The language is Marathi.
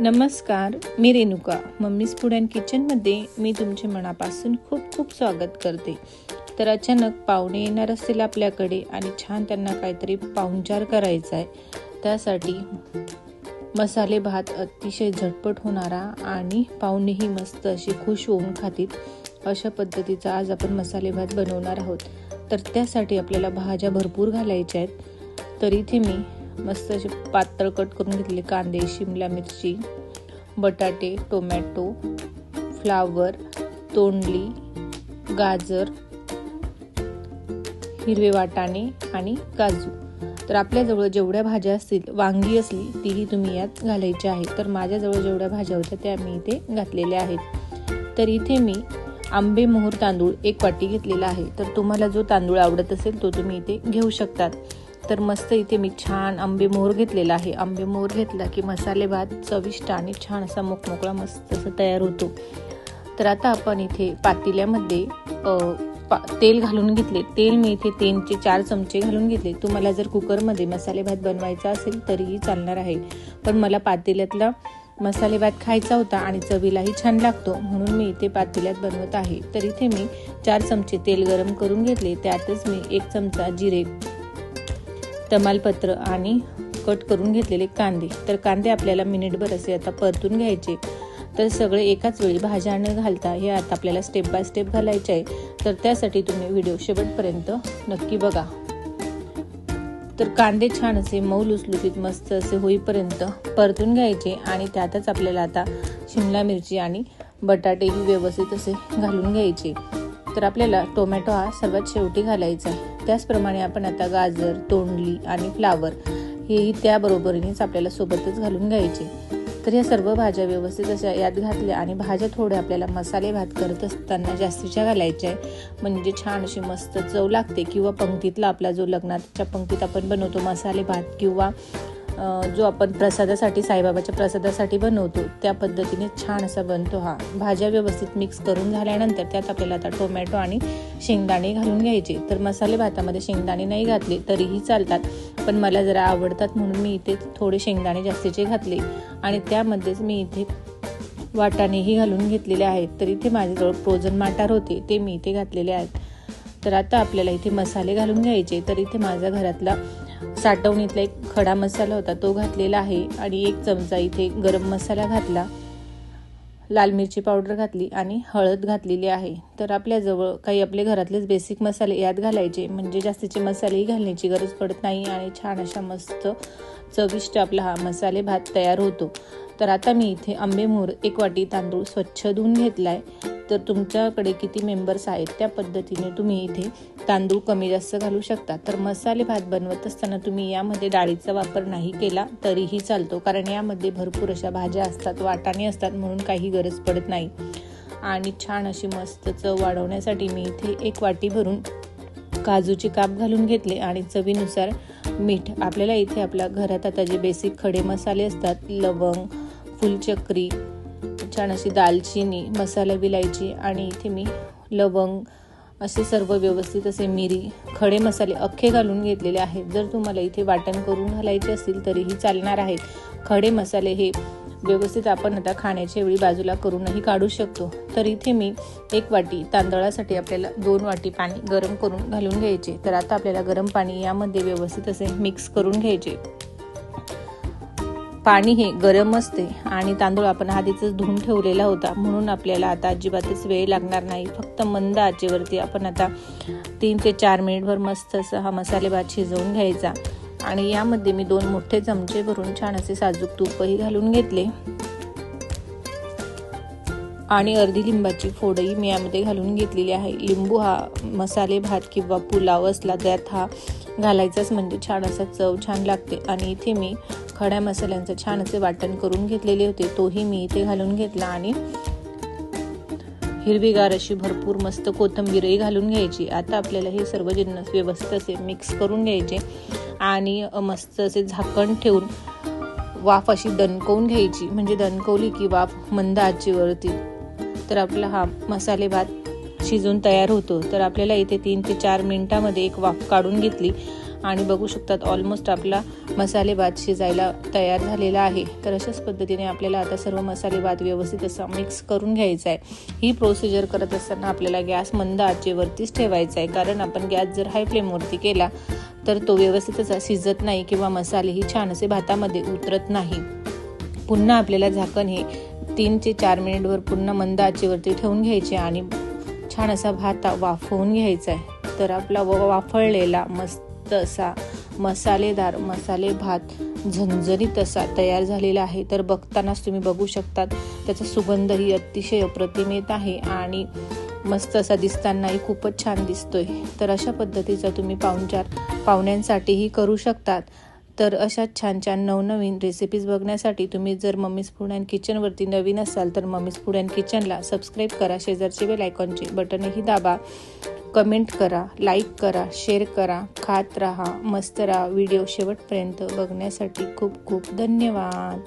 नमस्कार मी रेणुका. मम्मीज फूड अँड किचनमध्ये मी तुमचे मनापासून खूप खूप स्वागत करते. तर अचानक पाहुणे येणार असतील आपल्याकडे आणि छान त्यांना काहीतरी पाहुणचार करायचा आहे. त्यासाठी मसाले भात अतिशय झटपट होणारा आणि पाहुणेही मस्त अशी खुश होऊन खातील. अशा पद्धतीचा आज आपण मसाले भात बनवणार आहोत. तर त्यासाठी आपल्याला भाज्या भरपूर घालायच्या आहेत. तर इथे मी मस्त असे पातळ कट करून घेतले कांदे शिमला मिरची बटाटे टोमॅटो फ्लावर तोंडली गाजर हिरवे वाटाणे आणि काजू. तर आपल्याजवळ जेवढ्या भाज्या असतील वांगी असली तीही तुम्ही यात घालायची आहे तर माझ्याजवळ जेवढ्या भाज्या होत्या त्या मी इथे घातलेल्या आहेत. तर इथे मी आंबे मोहर तांदूळ एक वाटी घेतलेला आहे. तर तुम्हाला जो तांदूळ आवडत असेल तो तुम्ही इथे घेऊ शकतात. तर मस्त इथे मी छान आंबे मोहर घेतलेला आहे. आंबे मोहर घेतला की मसाले भात चविष्ट आणि छान असा मोकमोकळा मस्त असं तयार होतो. तर आता आपण इथे पातेल्यामध्ये पा तेल घालून घेतले. तेल मी इथे तीनचे चार चमचे घालून घेतले. तुम्हाला जर कुकरमध्ये मसाले भात बनवायचा असेल तरीही चालणार आहे. पण मला पातेल्यातला मसाले भात खायचा होता आणि चवीलाही छान लागतो म्हणून मी इथे पातेल्यात बनवत आहे. तर इथे मी चार चमचे तेल गरम करून घेतले. त्यातच मी एक चमचा जिरे तमालपत्र आणि कट करून घेतलेले कांदे. तर कांदे आपल्याला मिनिटभर असे आता परतून घ्यायचे. तर सगळे एकाच वेळी भाज्या न घालता हे आता आपल्याला स्टेप बाय स्टेप घालायचे आहे. तर त्यासाठी तुम्ही व्हिडिओ शेवटपर्यंत नक्की बघा. तर कांदे छान असे मऊ लुसलुसीत मस्त असे होईपर्यंत परतून घ्यायचे आणि त्यातच आपल्याला आता शिमला मिरची आणि बटाटेही व्यवस्थित असे घालून घ्यायचे. तर आपल्याला टोमॅटो हा सर्वात शेवटी घालायचा आहे. त्याचप्रमाणे आपण आता गाजर तोंडली आणि फ्लावर हेही त्याबरोबरीनेच आपल्याला सोबतच घालून घ्यायचे. तर या सर्व भाज्या व्यवस्थित अशा यात घातल्या आणि भाज्या थोड्या आपल्याला मसाले भात करत असताना जास्तीच्या घालायच्या आहे म्हणजे छान अशी मस्त चव लागते किंवा पंक्तीतला आपला जो लग्नाच्या पंक्तीत आपण बनवतो मसाले भात किंवा जो आपण प्रसादासाठी साईबाबाच्या प्रसादासाठी बनवतो त्या पद्धतीने छान असा बनतो हा. भाज्या व्यवस्थित मिक्स करून झाल्यानंतर त्यात आपल्याला आता टोमॅटो आणि शेंगदाणे घालून घ्यायचे. तर मसाले भातामध्ये शेंगदाणे नाही घातले तरीही चालतात. पण मला जरा आवडतात म्हणून मी इथे थोडे शेंगदाणे जास्तीचे घातले. आणि त्यामध्येच मी इथे वाटाणेही घालून घेतलेले आहेत. तर इथे माझ्याजवळ फ्रोझन माटार होते ते मी इथे घातलेले आहेत. तर आता आपल्याला इथे मसाले घालून घ्यायचे. तर इथे माझ्या घरातला साठवणीतला एक खडा मसाला होता तो घातलेला आहे आणि एक चमचा इथे गरम मसाला घातला. लाल मिरची पावडर घातली आणि हळद घातलेली आहे. तर आपल्याजवळ काही आपले घरातलेच बेसिक मसाले यात घालायचे म्हणजे जास्तीचे मसालेही घालण्याची गरज पडत नाही आणि छान अशा मस्त चविष्ट आपला हा मसाले भात तयार होतो. तर आता मी इथे आंबेमोर एक वाटी तांदूळ स्वच्छ धुवून घेतला आहे तर तुमच्याकडे किती मेंबर्स आहेत त्या पद्धतीने तुम्ही इथे तांदूळ कमी जास्त घालू शकता. तर मसाले भात बनवत असताना तुम्ही यामध्ये डाळीचा वापर नाही केला तरीही चालतो कारण यामध्ये भरपूर अशा भाज्या असतात वाटाणे असतात म्हणून काही गरज पडत नाही. आणि छान अशी मस्त चव वाढवण्यासाठी मी इथे एक वाटी भरून काजूची काप घालून घेतले आणि चवीनुसार मीठ. आपल्याला इथे आपल्या घरात आता जे बेसिक खडे मसाले असतात लवंग फुलचक्री छान अशी दालचिनी मसाला विलायची आणि इथे मी लवंग असे सर्व व्यवस्थित असे मिरी खडे मसाले अख्खे घालून घेतलेले आहेत. जर तुम्हाला इथे वाटण करून घालायचे असतील तरीही चालणार आहेत. खडे मसाले हे व्यवस्थित आपण आता खाण्याच्या वेळी बाजूला करूनही काढू शकतो. तर इथे मी एक वाटी तांदळासाठी आपल्याला दोन वाटी पाणी गरम करून घालून घ्यायचे. तर आता आपल्याला गरम पाणी यामध्ये व्यवस्थित असे मिक्स करून घ्यायचे. पाणी हे गरम असते आणि तांदूळ आपण आधीच धुवून ठेवलेला होता. म्हणून आपल्याला आता अजिबातच वेळ लागणार नाही. फक्त मंद आचेवरती आपण आता तीन ते चार मिनिटभर मस्त असं हा मसाले भात शिजवून घ्यायचा. आणि यामध्ये मी दोन मोठे चमचे भरून छान असे साजूक तूपही घालून घेतले. आणि अर्धी लिंबाची फोडही मी यामध्ये घालून घेतलेली आहे. लिंबू हा मसाले भात किंवा पुलाव असला त्यात हा घालायचाच म्हणजे छान असा चव छान लागते. आणि इथे मी खड्या मसाल्यांचं छान असे वाटण करून घेतलेले होते. तोही मी इथे घालून घेतला आणि हिरवीगार अशी भरपूर मस्त कोथंबीरही घालून घ्यायची. आता आपल्याला हे सर्व जिन्नस व्यवस्थित असे मिक्स करून घ्यायचे आणि मस्त असे झाकण ठेवून वाफ अशी दणकवून घ्यायची. म्हणजे दणकवली की वाफ मंद आजीवरती तर आपला हा मसाले भात शिजून तयार होतो. तर आपल्याला इथे तीन ते चार मिनिटामध्ये एक वाफ काढून घेतली. आणि बघू शकतात ऑलमोस्ट आपला मसाले भात शिजायला तयार झालेला आहे. तर अशाच पद्धतीने आपल्याला आता सर्व मसाले भात व्यवस्थित असा मिक्स करून घ्यायचा आहे. ही प्रोसिजर करत असताना आपल्याला गॅस मंद आचेवरतीच ठेवायचा आहे. कारण आपण गॅस जर हाय फ्लेमवरती केला तर तो व्यवस्थित शिजत नाही किंवा मसालेही छान असे भातामध्ये उतरत नाही. पुन्हा आपल्याला झाकण हे तीन ते चार मिनिटवर पुन्हा मंद आचेवरती ठेवून घ्यायचे आणि छान असा भात वाफवून घ्यायचा आहे. तर आपला वाफळलेला मस्त मस्त असा मसालेदार मसाले भात झणझणीत असा तयार झालेला आहे. तर बघतानाच तुम्ही बघू शकतात त्याचा सुगंधही अतिशय अप्रतिम येत आहे आणि मस्त असा दिसतानाही खूपच छान दिसतोय. तर अशा पद्धतीचा तुम्ही पाहुणचार पाहुण्यांसाठीही करू शकतात. तर अशा छान छान नवनवीन रेसिपीज बघण्यासाठी तुम्ही जर मम्मीज फूड अँड किचनवरती नवीन असाल तर मम्मीज फूड अँड किचनला सबस्क्राईब करा. शेजारचे बेल आयकॉनचे बटनही दाबा. कमेंट करा लाईक करा शेअर करा खात राहा मस्त राहा व्हिडिओ शेवटपर्यंत बघण्यासाठी खूप खूप धन्यवाद.